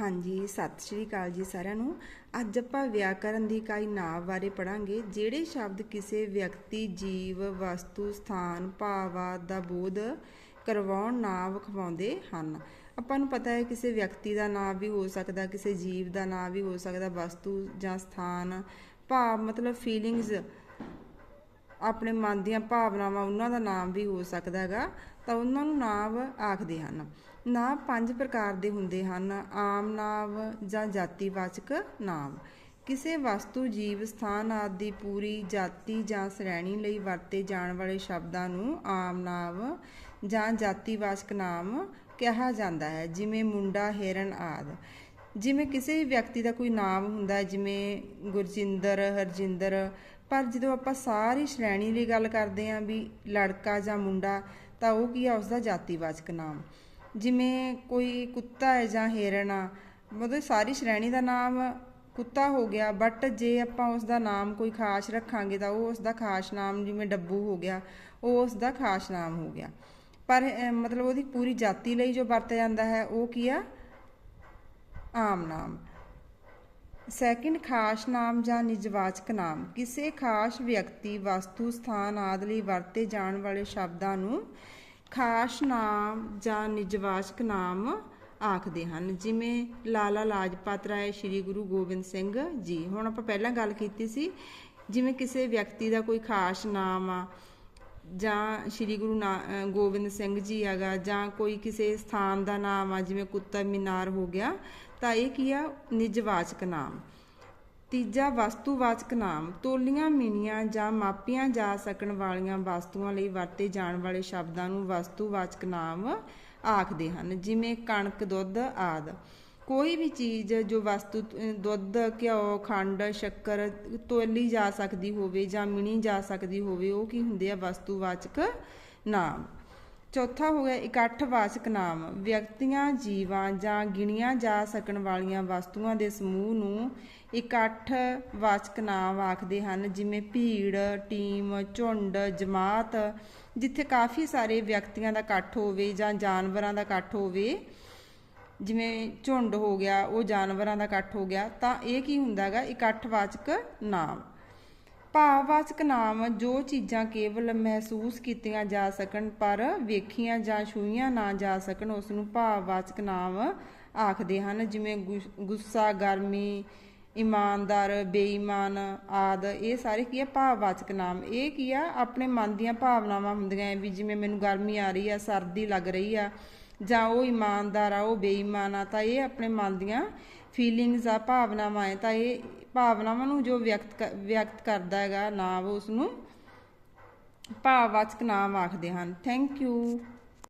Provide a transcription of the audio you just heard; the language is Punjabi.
ਹਾਂਜੀ, ਸਤਿ ਸ਼੍ਰੀ ਅਕਾਲ ਜੀ ਸਾਰਿਆਂ ਨੂੰ। ਅੱਜ ਆਪਾਂ ਵਿਆਕਰਨ ਦੀ ਇਕਾਈ ਨਾਂਵ ਬਾਰੇ ਪੜਾਂਗੇ ਜਿਹੜੇ ਸ਼ਬਦ ਕਿਸੇ ਵਿਅਕਤੀ, ਜੀਵ, ਵਸਤੂ, ਸਥਾਨ, ਭਾਵਾਂ ਦਾ ਬੋਧ ਕਰਵਾਉਣ ਨਾਂਵ ਖਵਾਉਂਦੇ ਹਨ। ਆਪਾਂ ਨੂੰ ਪਤਾ ਹੈ ਕਿਸੇ ਵਿਅਕਤੀ ਦਾ ਨਾਮ ਵੀ ਹੋ ਸਕਦਾ, ਕਿਸੇ ਜੀਵ ਦਾ ਨਾਮ ਵੀ ਹੋ ਸਕਦਾ, ਵਸਤੂ ਜਾਂ ਸਥਾਨ, ਭਾਵ ਮਤਲਬ ਫੀਲਿੰਗਸ ਆਪਣੇ ਮਨ ਦੀਆਂ ਭਾਵਨਾਵਾਂ ਉਹਨਾਂ ਦਾ ਨਾਮ ਵੀ ਹੋ ਸਕਦਾ ਹੈਗਾ, ਤਾਂ ਉਹਨਾਂ ਨੂੰ ਨਾਵ ਆਖਦੇ ਹਨ। ਨਾਮ ਪੰਜ ਪ੍ਰਕਾਰ ਦੇ ਹੁੰਦੇ ਹਨ, ਆਮ ਨਾਵ ਜਾਂ ਜਾਤੀਵਾਚਕ ਨਾਮ ਕਿਸੇ ਵਸਤੂ, ਜੀਵ, ਸਥਾਨ ਆਦਿ ਦੀ ਪੂਰੀ ਜਾਤੀ ਜਾਂ ਸ਼੍ਰੇਣੀ ਲਈ ਵਰਤੇ ਜਾਣ ਵਾਲੇ ਸ਼ਬਦਾਂ ਨੂੰ ਆਮ ਨਾਮ ਜਾਂ ਜਾਤੀਵਾਚਕ ਨਾਮ ਕਿਹਾ ਜਾਂਦਾ ਹੈ, ਜਿਵੇਂ ਮੁੰਡਾ, ਹਿਰਨ ਆਦਿ। ਜਿਵੇਂ ਕਿਸੇ ਵੀ ਵਿਅਕਤੀ ਦਾ ਕੋਈ ਨਾਮ ਹੁੰਦਾ ਹੈ, ਜਿਵੇਂ ਗੁਰਜਿੰਦਰ, ਹਰਜਿੰਦਰ ਪਰ ਜਦੋਂ ਆਪਾਂ ਸਾਰੀ ਸ਼੍ਰੇਣੀ ਲਈ ਗੱਲ ਕਰਦੇ ਆਂ ਵੀ ਲੜਕਾ ਜਾਂ ਮੁੰਡਾ, ਤਾਂ ਉਹ ਕੀ ਆ ਉਸ ਦਾ ਜਾਤੀਵਾਚਕ ਨਾਮ। ਜਿਵੇਂ ਕੋਈ ਕੁੱਤਾ ਹੈ ਜਾਂ ਹਿਰਨ ਆ, ਮਤਲਬ ਸਾਰੀ ਸ਼੍ਰੇਣੀ ਦਾ ਨਾਮ ਕੁੱਤਾ ਹੋ ਗਿਆ ਬਟ ਜੇ ਆਪਾਂ ਉਸ ਦਾ ਨਾਮ ਕੋਈ ਖਾਸ ਰੱਖਾਂਗੇ, ਤਾਂ ਉਹ ਉਸ ਦਾ ਖਾਸ ਨਾਮ ਜਿਵੇਂ ਡੱਬੂ ਹੋ ਗਿਆ, ਉਹ ਉਸ ਦਾ ਖਾਸ ਨਾਮ ਹੋ ਗਿਆ। ਪਰ ਮਤਲਬ ਉਹਦੀ ਪੂਰੀ ਜਾਤੀ ਲਈ ਜੋ ਵਰਤਿਆ ਜਾਂਦਾ ਹੈ, ਉਹ ਕੀ ਆ? ਆਮ ਨਾਮ। ਸੈਕਿੰਡ ਖਾਸ ਨਾਮ ਜਾਂ ਨਿਜਵਾਚਕ ਨਾਮ। ਕਿਸੇ ਖਾਸ ਵਿਅਕਤੀ, ਵਸਤੂ, ਸਥਾਨ ਆਦਿ ਲਈ ਵਰਤੇ ਜਾਣ ਵਾਲੇ ਸ਼ਬਦਾਂ ਨੂੰ ਖਾਸ ਨਾਮ ਜਾਂ ਨਿਜਵਾਚਕ ਨਾਮ ਆਖਦੇ ਹਨ। ਜਿਵੇਂ ਲਾਲਾ ਲਾਜਪਤ ਰਾਏ, ਸ੍ਰੀ ਗੁਰੂ ਗੋਬਿੰਦ ਸਿੰਘ ਜੀ। ਹੁਣ ਆਪਾਂ ਪਹਿਲਾਂ ਗੱਲ ਕੀਤੀ ਸੀ, ਜਿਵੇਂ ਕਿਸੇ ਵਿਅਕਤੀ ਦਾ ਕੋਈ ਖਾਸ ਨਾਮ ਆ ਜਾਂ ਸ੍ਰੀ ਗੁਰੂ ਨਾ- ਗੋਬਿੰਦ ਸਿੰਘ ਜੀ ਹੈਗਾ ਜਾਂ ਕੋਈ ਕਿਸੇ ਸਥਾਨ ਦਾ ਨਾਮ ਆ, ਜਿਵੇਂ ਕੁੱਤਾ ਮੀਨਾਰ ਹੋ ਗਿਆ, ਤਾਂ ਇਹ ਕੀ ਆ? ਨਿਜਵਾਚਕ ਨਾਮ। ਤੀਜਾ ਵਸਤੂਵਾਚਕ ਨਾਮ, ਤੋਲੀਆਂ ਮੀਨੀਆਂ ਜਾਂ ਮਾਪੀਆਂ ਜਾ ਸਕਣ ਵਾਲੀਆਂ ਵਸਤੂਆਂ ਲਈ ਵਰਤੇ ਜਾਣ ਵਾਲੇ ਸ਼ਬਦਾਂ ਨੂੰ ਵਸਤੂਵਾਚਕ ਨਾਮ ਆਖਦੇ ਹਨ, ਜਿਵੇਂ ਕਣਕ, ਦੁੱਧ ਆਦਿ। ਕੋਈ ਵੀ ਚੀਜ਼ ਜੋ ਵਸਤੂ ਦੁੱਧ, ਘਿਓ, ਖੰਡ, ਸ਼ੱਕਰ ਤੋਲੀ ਜਾ ਸਕਦੀ ਹੋਵੇ ਜਾਂ ਮਿਣੀ ਜਾ ਸਕਦੀ ਹੋਵੇ, ਉਹ ਕੀ ਹੁੰਦੇ ਆ? ਵਸਤੂਵਾਚਕ ਨਾਮ। ਚੌਥਾ ਹੋ ਗਿਆ ਇਕੱਠ ਵਾਚਕ ਨਾਮ। ਵਿਅਕਤੀਆਂ, ਜੀਵਾਂ ਜਾਂ ਗਿਣੀਆਂ ਜਾ ਸਕਣ ਵਾਲੀਆਂ ਵਸਤੂਆਂ ਦੇ ਸਮੂਹ ਨੂੰ ਇਕੱਠ ਵਾਚਕ ਨਾਮ ਆਖਦੇ ਹਨ, ਜਿਵੇਂ ਭੀੜ, ਟੀਮ, ਝੁੰਡ, ਜਮਾਤ, ਜਿੱਥੇ ਕਾਫੀ ਸਾਰੇ ਵਿਅਕਤੀਆਂ ਦਾ ਇਕੱਠ ਹੋਵੇ ਜਾਂ ਜਾਨਵਰਾਂ ਦਾ ਇਕੱਠ ਹੋਵੇ। ਜਿਵੇਂ ਝੁੰਡ ਹੋ ਗਿਆ, ਉਹ ਜਾਨਵਰਾਂ ਦਾ ਇਕੱਠ ਹੋ ਗਿਆ, ਤਾਂ ਇਹ ਕੀ ਹੁੰਦਾ ਹੈਗਾ? ਇਕੱਠਵਾਚਕ ਨਾਮ। ਭਾਵਵਾਚਕ ਨਾਮ ਜੋ ਚੀਜ਼ਾਂ ਕੇਵਲ ਮਹਿਸੂਸ ਕੀਤੀਆਂ ਜਾ ਸਕਣ, ਪਰ ਵੇਖੀਆਂ ਜਾਂ ਛੂਹੀਆਂ ਨਾ ਜਾ ਸਕਣ, ਉਸ ਨੂੰ ਭਾਵਵਾਚਕ ਨਾਮ ਆਖਦੇ ਹਨ। ਜਿਵੇਂ ਗੁ- ਗੁੱਸਾ, ਗਰਮੀ, ਇਮਾਨਦਾਰ, ਬੇਈਮਾਨ ਆਦ, ਇਹ ਸਾਰੇ ਕੀ ਆ? ਭਾਵਵਾਚਕ ਨਾਮ। ਇਹ ਕੀ ਆ? ਆਪਣੇ ਮਨ ਦੀਆਂ ਭਾਵਨਾਵਾਂ ਹੁੰਦੀਆਂ ਐ ਵੀ ਜਿਵੇਂ ਮੈਨੂੰ ਗਰਮੀ ਆ ਰਹੀ ਆ, ਸਰਦੀ ਲੱਗ ਰਹੀ ਆ ਜਾਂ ਉਹ ਇਮਾਨਦਾਰ ਆ ਉਹ ਬੇਈਮਾਨ ਆ। ਤਾਂ ਇਹ ਆਪਣੇ ਮਨ ਦੀਆਂ ਫੀਲਿੰਗਸ ਆ, ਭਾਵਨਾਵਾਂ ਹੈ ਤਾਂ ਇਹ ਭਾਵਨਾਵਾਂ ਨੂੰ ਜੋ ਵਿਅਕਤ ਵਿਅਕਤ ਕਰਦਾ ਹੈਗਾ ਨਾਮ ਉਸ ਨੂੰ ਭਾਵਵਾਚਕ ਨਾਮ ਆਖਦੇ ਹਨ। Thank you